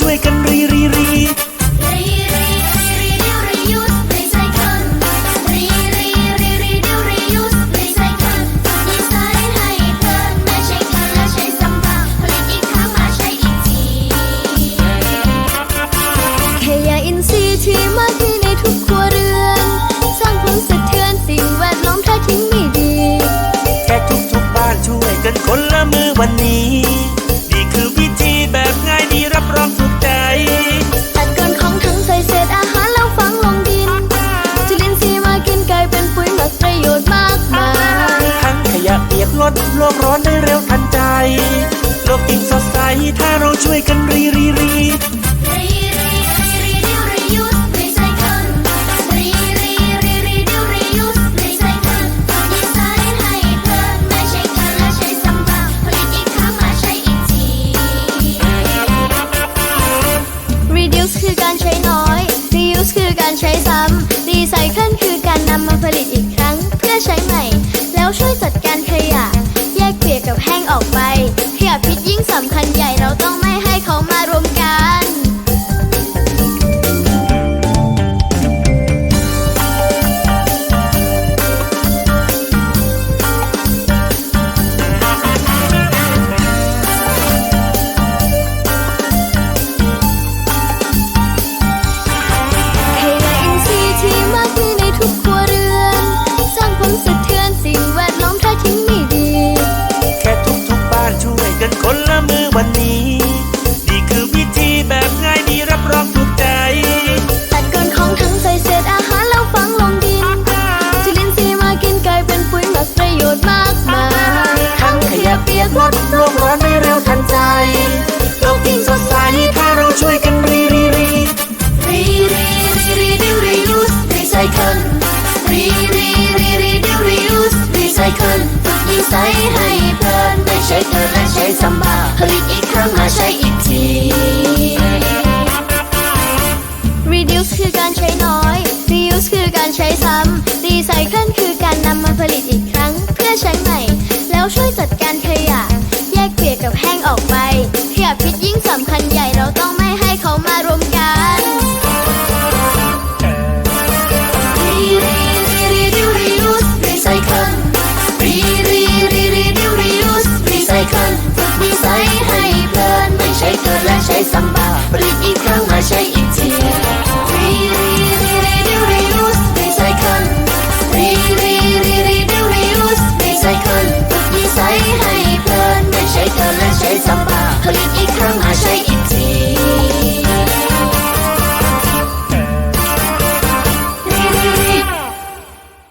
ช่วยกันร โลกร้อนได้เร็วทันใจ โลกจริงสดใสถ้าเราช่วยกัน ยกกับแห้งออกไป ลดโลกร้อนได้เร็วทันใจ โลกยิ่งสดใส ถ้าเราช่วยกันรีรีรีรีรีรีรีดิวรียูสรีไซเคิลรีรีรีรีดิวรียูสรีไซเคิลฝึกนิสัยให้เพลินได้ใช้เกินและใช้ซ้ำมาผลิตอีกครั้งมาใช้อีกที Reduce คือการใช้น้อย Reuse คือการใช้ซ้ำ Recycle คือการนำมาผลิตอีกครั้ง เพื่อใช้ใหม่ แล้วช่วยจัดการำ